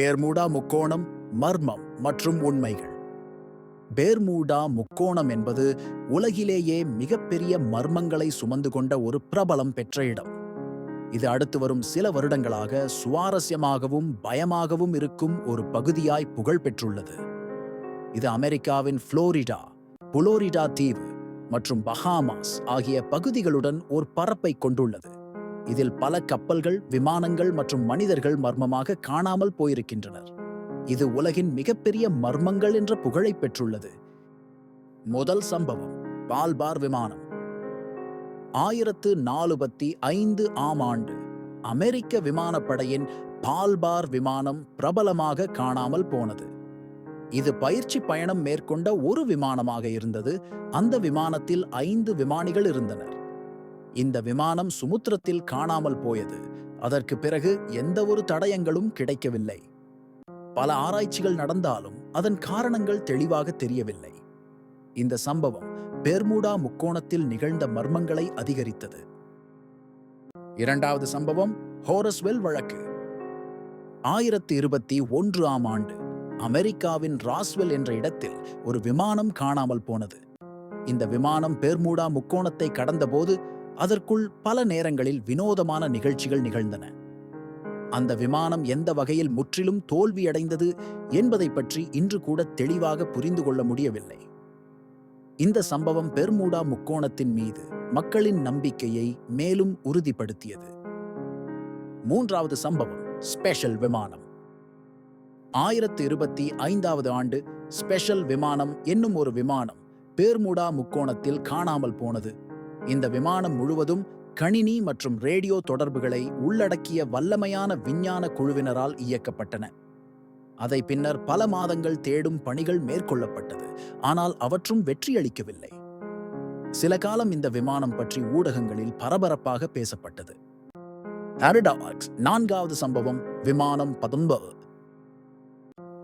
பேர்மூடா முக்கோணம் மர்மம் மற்றும் உண்மைகள். பேர்மூடா முக்கோணம் என்பது உலகிலேயே மிகப்பெரிய மர்மங்களை சுமந்து கொண்ட ஒரு பிரபலம் பெற்ற இடம். இது அடுத்து வரும் சில வருடங்களாக சுவாரஸ்யமாகவும் பயமாகவும் இருக்கும் ஒரு பகுதியாய் புகழ் பெற்றுள்ளது. இது அமெரிக்காவின் புளோரிடா புளோரிடா தீவு மற்றும் பஹாமாஸ் ஆகிய பகுதிகளுடன் ஒரு பரப்பை கொண்டுள்ளது. இதில் பல கப்பல்கள் விமானங்கள் மற்றும் மனிதர்கள் மர்மமாக காணாமல் போயிருக்கின்றனர். இது உலகின் மிகப்பெரிய மர்மங்கள் என்ற புகழை பெற்றுள்ளது. முதல் சம்பவம் பால்பார் விமானம். ஆயிரத்து நாலுபத்தி ஐந்து ஆம் ஆண்டு அமெரிக்க விமானப்படையின் பால்பார் விமானம் பிரபலமாக காணாமல் போனது. இது பயிற்சி பயணம் மேற்கொண்ட ஒரு விமானமாக இருந்தது. அந்த விமானத்தில் ஐந்து விமானிகள் இருந்தனர். இந்த விமானம் சுமுத்திரத்தில் காணாமல் போயது. அதற்கு பிறகு எந்த ஒரு தடயங்களும் கிடைக்கவில்லை. பல ஆராய்ச்சிகள் நடந்தாலும் அதன் காரணங்கள் தெளிவாக தெரியவில்லை. இந்த சம்பவம் பெர்முடா முக்கோணத்தில் நிகழ்ந்த மர்மங்களை அதிகரித்தது. இரண்டாவது சம்பவம் ஹோரஸ்வெல் வழக்கு. ஆயிரத்தி இருபத்தி ஒன்று ஆம் ஆண்டு அமெரிக்காவின் ராஸ்வெல் என்ற இடத்தில் ஒரு விமானம் காணாமல் போனது. இந்த விமானம் பெர்முடா முக்கோணத்தை கடந்தபோது அதற்குள் பல நேரங்களில் வினோதமான நிகழ்ச்சிகள் நிகழ்ந்தன. அந்த விமானம் எந்த வகையில் முற்றிலும் தோல்வியடைந்தது என்பதை பற்றி இன்று கூட தெளிவாக புரிந்து கொள்ள முடியவில்லை. இந்த சம்பவம் பெர்மூடா முக்கோணத்தின் மீது மக்களின் நம்பிக்கையை மேலும் உறுதிப்படுத்தியது. மூன்றாவது சம்பவம் ஸ்பெஷல் விமானம். ஆயிரத்து இருபத்தி ஐந்தாவது ஆண்டு ஸ்பெஷல் விமானம் என்னும் ஒரு விமானம் பேர்முடா முக்கோணத்தில் காணாமல் போனது. இந்த விமானம் முழுவதும் கணினி மற்றும் ரேடியோ தொடர்புகளை உள்ளடக்கிய வல்லமையான விஞ்ஞான குழுவினரால் இயக்கப்பட்டன. அதை பின்னர் பல மாதங்கள் தேடும் பணிகள் மேற்கொள்ளப்பட்டது. ஆனால் அவற்றும் வெற்றியளிக்கவில்லை. சில காலம் இந்த விமானம் பற்றி ஊடகங்களில் பரபரப்பாக பேசப்பட்டது. ஹாரிடாக்ஸ் நான்காவது சம்பவம் விமானம் பதொன்பது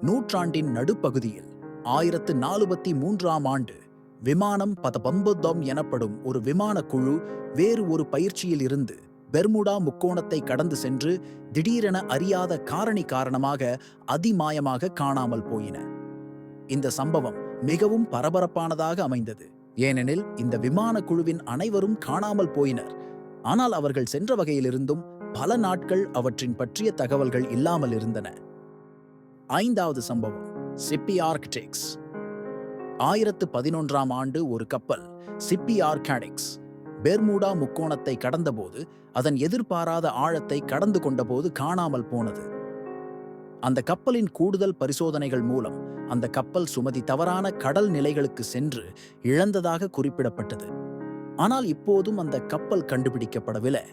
நூற்றாண்டின் நடுப்பகுதியில் ஆயிரத்து நாலுபத்தி மூன்றாம் ஆண்டு விமானம் பதபம்புதம் எனப்படும் ஒரு விமான குழு வேறு ஒரு பயிற்சியில் இருந்து பெர்முடா முக்கோணத்தை கடந்து சென்று திடீரென அறியாத காரணி காரணமாக அதிமாயமாக காணாமல் போயின. இந்த சம்பவம் மிகவும் பரபரப்பானதாக அமைந்தது. ஏனெனில் இந்த விமான குழுவின் அனைவரும் காணாமல் போயினர். ஆனால் அவர்கள் சென்ற வகையிலிருந்தும் பல நாட்கள் அவற்றின் பற்றிய தகவல்கள் இல்லாமல் இருந்தன. ஐந்தாவது சம்பவம் சிப்பி ஆர்கிடெக்ஸ் ஆயிரத்து பதினொன்றாம் ஆண்டு ஒரு கப்பல் சிப்பி ஆர்கானிக்ஸ் பெர்மூடா முக்கோணத்தை கடந்தபோது அதன் எதிர்பாராத ஆழத்தை கடந்து கொண்டபோது காணாமல் போனது. அந்த கப்பலின் கூடுதல் பரிசோதனைகள் மூலம் அந்த கப்பல் சுமதி தவறான கடல் நிலைகளுக்கு சென்று இழந்ததாக குறிப்பிடப்பட்டது. ஆனால் இப்போதும் அந்த கப்பல் கண்டுபிடிக்கப்படவில்லை.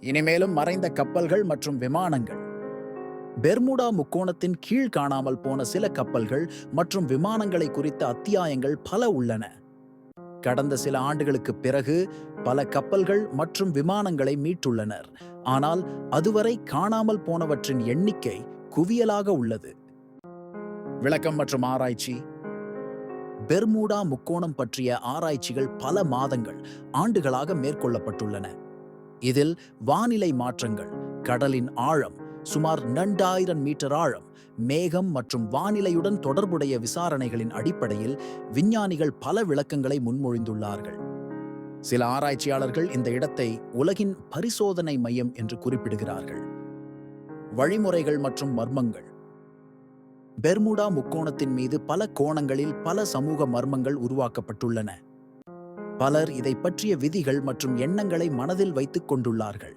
இனிமேலும் மறைந்த கப்பல்கள் மற்றும் விமானங்கள் பெர்முடா முக்கோணத்தின் கீழ் காணாமல் போன சில கப்பல்கள் மற்றும் விமானங்களை குறித்த அத்தியாயங்கள் பல உள்ளன. கடந்த சில ஆண்டுகளுக்கு பிறகு பல கப்பல்கள் மற்றும் விமானங்களை மீட்டுள்ளனர். ஆனால் அதுவரை காணாமல் போனவற்றின் எண்ணிக்கை குவியலாக உள்ளது. விளக்கம் மற்றும் ஆராய்ச்சி. பெர்முடா முக்கோணம் பற்றிய ஆராய்ச்சிகள் பல மாதங்கள் ஆண்டுகளாக மேற்கொள்ளப்பட்டுள்ளன. இதில் வானிலை மாற்றங்கள் கடலின் ஆழம் சுமார் இரண்டாயிரம் மீட்டர் ஆழம் மேகம் மற்றும் வானிலையுடன் தொடர்புடைய விசாரணைகளின் அடிப்படையில் விஞ்ஞானிகள் பல விளக்கங்களை முன்மொழிந்துள்ளார்கள். சில ஆராய்ச்சியாளர்கள் இந்த இடத்தை உலகின் பரிசோதனை மையம் என்று குறிப்பிடுகிறார்கள். வழிமுறைகள் மற்றும் மர்மங்கள். பெர்முடா முக்கோணத்தின் மீது பல கோணங்களில் பல சமூக மர்மங்கள் உருவாக்கப்பட்டுள்ளன. பலர் இதை பற்றிய விதிகள் மற்றும் எண்ணங்களை மனதில் வைத்துக் கொண்டுள்ளார்கள்.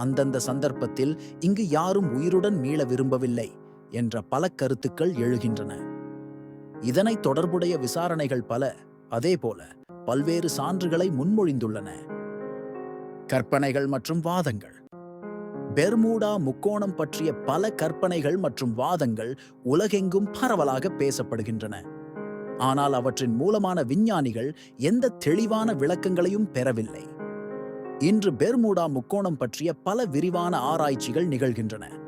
அந்தந்த சந்தர்ப்பத்தில் இங்கு யாரும் உயிருடன் மீள விரும்பவில்லை என்ற பல கருத்துக்கள் எழுகின்றன. இதனை தொடர்புடைய விசாரணைகள் பல அதேபோல பல்வேறு சான்றுகளை முன்மொழிந்துள்ளன. கற்பனைகள் மற்றும் வாதங்கள். பெர்மூடா முக்கோணம் பற்றிய பல கற்பனைகள் மற்றும் வாதங்கள் உலகெங்கும் பரவலாக பேசப்படுகின்றன. ஆனால் அவற்றின் மூலமான விஞ்ஞானிகள் எந்த தெளிவான விளக்கங்களையும் பெறவில்லை. இன்று பெர்முடா முக்கோணம் பற்றிய பல விரிவான ஆராய்ச்சிகள் நிகழ்கின்றன.